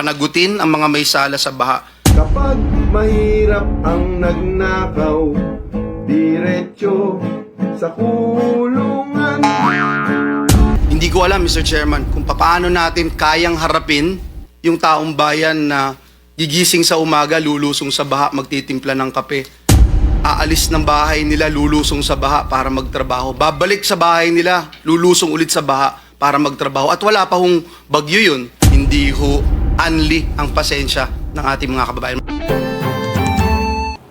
panagutin ang mga may sala sa baha. Kapag mahirap ang nagnakaw, diretso sa kulungan. Hindi ko alam, Mr. Chairman, kung paano natin kayang harapin yung taong bayan na gigising sa umaga, lulusong sa baha, magtitimpla ng kape. Aalis ng bahay nila, lulusong sa baha para magtrabaho. Babalik sa bahay nila, lulusong ulit sa baha para magtrabaho. At wala pa hong bagyo yun. Hindi ho anli ang pasensya ng ating mga kababayan.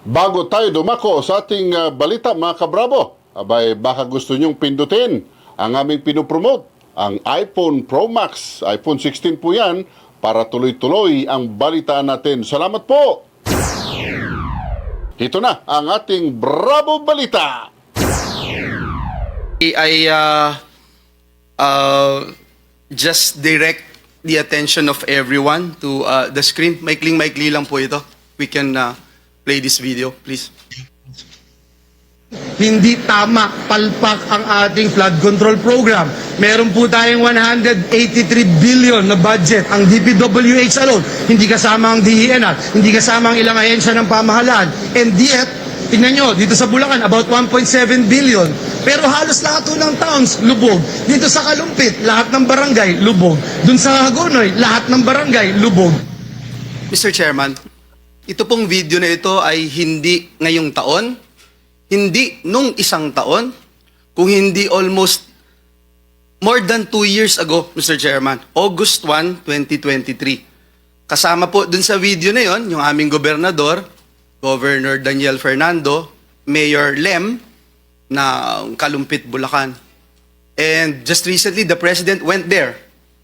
Bago tayo dumako sa ating ah, balita mga kabravo, abay baka gusto nyong pindutin ang aming pinopromote, ang iPhone Pro Max, iPhone 16 po yan, para tuloy-tuloy ang balita natin. Salamat po! Ito na ang ating Bravo Balita! I uh, uh, just direct the attention of everyone to uh, the screen. Maikling-maikli lang po ito. We can uh, play this video, please. Hindi tama, palpak ang ating flood control program. Meron po tayong 183 billion na budget ang DPWH alone. Hindi kasama ang DENR, hindi kasama ang ilang ahensya ng pamahalaan. And yet, tingnan nyo, dito sa Bulacan, about 1.7 billion. Pero halos lahat po ng towns, lubog. Dito sa Kalumpit, lahat ng barangay, lubog. Dun sa Hagonoy, lahat ng barangay, lubog. Mr. Chairman, ito pong video na ito ay hindi ngayong taon, hindi nung isang taon, kung hindi almost more than two years ago, Mr. Chairman, August 1, 2023. Kasama po dun sa video na yon yung aming gobernador, Governor Daniel Fernando, Mayor Lem, na Kalumpit, Bulacan. And just recently, the President went there.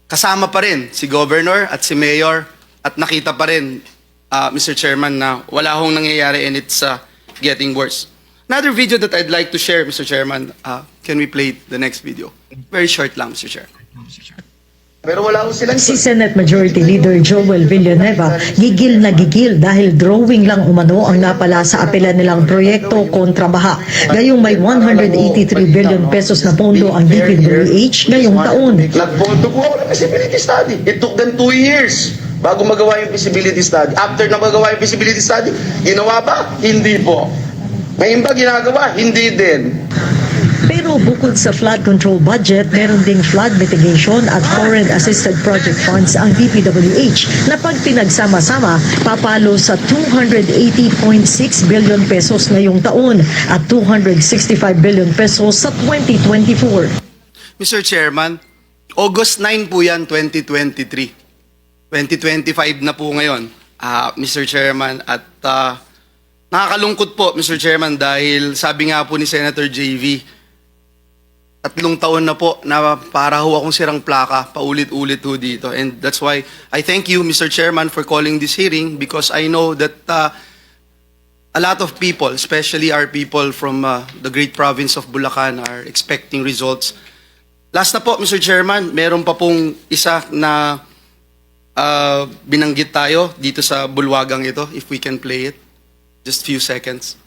Kasama pa rin si Governor at si Mayor at nakita pa rin, uh, Mr. Chairman, na wala hong nangyayari and it's uh, getting worse. Another video that I'd like to share, Mr. Chairman, uh, can we play the next video? Very short lang, Mr. Chair. Pero wala ko silang Si Senate Majority Leader Joel Villanueva gigil na gigil dahil drawing lang umano ang napala sa apela nilang proyekto kontra baha. Gayong may 183 billion pesos na pondo ang DPWH ngayong taon. Nagpondo po ako ng feasibility study. It took them two years bago magawa yung feasibility study. After na magawa yung feasibility study, ginawa ba? Hindi po. Ngayon ba ginagawa? Hindi din. Pero bukod sa flood control budget, meron ding flood mitigation at foreign assisted project funds ang DPWH na pag pinagsama-sama, papalo sa 280.6 billion pesos ngayong taon at 265 billion pesos sa 2024. Mr. Chairman, August 9 po yan, 2023. 2025 na po ngayon, ah, Mr. Chairman. At ah, nakakalungkot po, Mr. Chairman, dahil sabi nga po ni Senator JV, tatlong taon na po na para ho akong sirang plaka, paulit-ulit ho dito. And that's why I thank you, Mr. Chairman, for calling this hearing because I know that ah, a lot of people, especially our people from uh, the great province of Bulacan, are expecting results. Last na po, Mr. Chairman, meron pa pong isa na uh, binanggit tayo dito sa bulwagang ito, if we can play it. Just few seconds.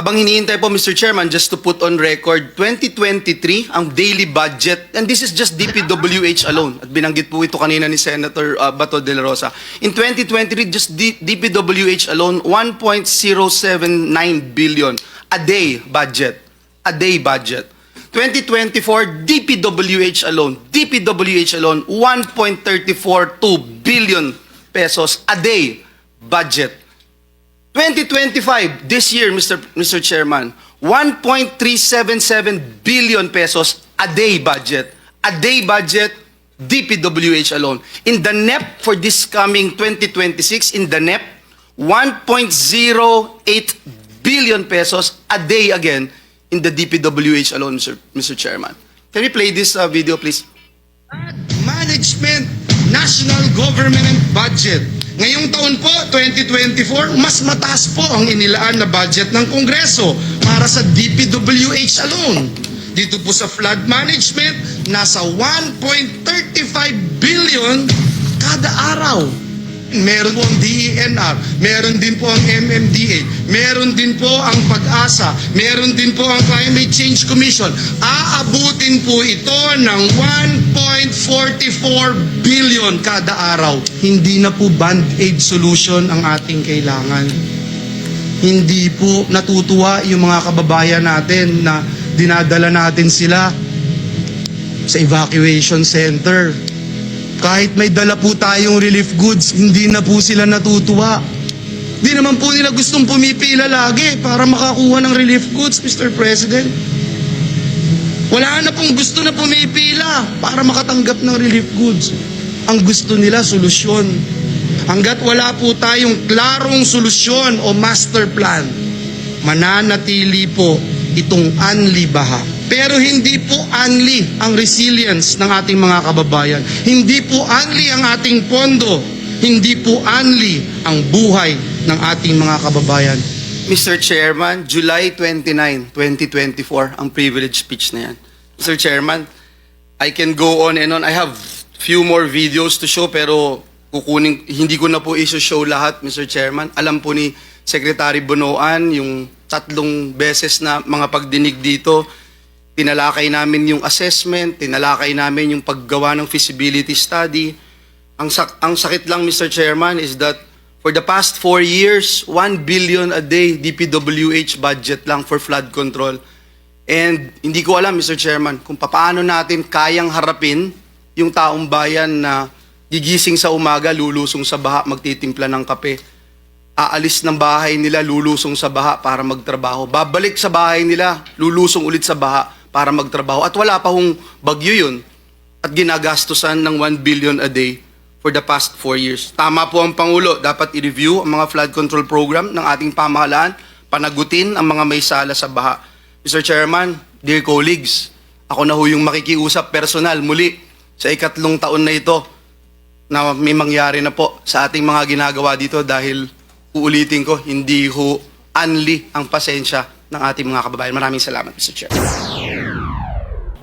Abang hinihintay po, Mr. Chairman, just to put on record, 2023, ang daily budget, and this is just DPWH alone, at binanggit po ito kanina ni Senator uh, Bato de la Rosa. In 2023, just D- DPWH alone, 1.079 billion a day budget. A day budget. 2024, DPWH alone, DPWH alone, 1.342 billion pesos a day budget. 2025, this year, Mr. Mr. Chairman, 1.377 billion pesos a day budget. A day budget, DPWH alone. In the NEP for this coming 2026, in the NEP, 1.08 billion pesos a day again in the DPWH alone, Mr. Mr. Chairman. Can we play this uh, video, please? Management, National Government Budget. Ngayong taon po, 2024, mas mataas po ang inilaan na budget ng Kongreso para sa DPWH alone. Dito po sa flood management, nasa 1.35 billion kada araw. Meron po ang DENR, meron din po ang MMDA, meron din po ang PAG-asa, meron din po ang Climate Change Commission. Aabutin po ito ng 1.44 billion kada araw. Hindi na po band-aid solution ang ating kailangan. Hindi po natutuwa yung mga kababayan natin na dinadala natin sila sa evacuation center. Kahit may dala po tayong relief goods, hindi na po sila natutuwa. Di naman po nila gustong pumipila lagi para makakuha ng relief goods, Mr. President. Wala na pong gusto na pumipila para makatanggap ng relief goods. Ang gusto nila, solusyon. Hanggat wala po tayong klarong solusyon o master plan, mananatili po itong anli baha. Pero hindi po anli ang resilience ng ating mga kababayan. Hindi po anli ang ating pondo. Hindi po anli ang buhay ng ating mga kababayan. Mr. Chairman, July 29, 2024, ang privilege speech na yan. Mr. Chairman, I can go on and on. I have few more videos to show pero kukunin, hindi ko na po iso-show lahat, Mr. Chairman. Alam po ni Secretary Bonoan yung tatlong beses na mga pagdinig dito, tinalakay namin yung assessment, tinalakay namin yung paggawa ng feasibility study. Ang, sak- ang sakit lang, Mr. Chairman, is that for the past four years, 1 billion a day DPWH budget lang for flood control. And hindi ko alam, Mr. Chairman, kung paano natin kayang harapin yung taong bayan na gigising sa umaga, lulusong sa baha, magtitimpla ng kape. Aalis ng bahay nila, lulusong sa baha para magtrabaho. Babalik sa bahay nila, lulusong ulit sa baha para magtrabaho. At wala pa hong bagyo yun. At ginagastusan ng 1 billion a day for the past four years. Tama po ang Pangulo, dapat i-review ang mga flood control program ng ating pamahalaan, panagutin ang mga may sala sa baha. Mr. Chairman, dear colleagues, ako na ho yung makikiusap personal muli sa ikatlong taon na ito na may mangyari na po sa ating mga ginagawa dito dahil uulitin ko, hindi ho anli ang pasensya ng ating mga kababayan. Maraming salamat, Mr. Chair.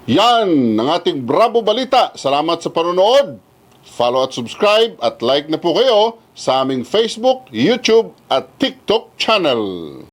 Yan ang ating Bravo Balita. Salamat sa panonood. Follow at subscribe at like na po kayo sa aming Facebook, YouTube at TikTok channel.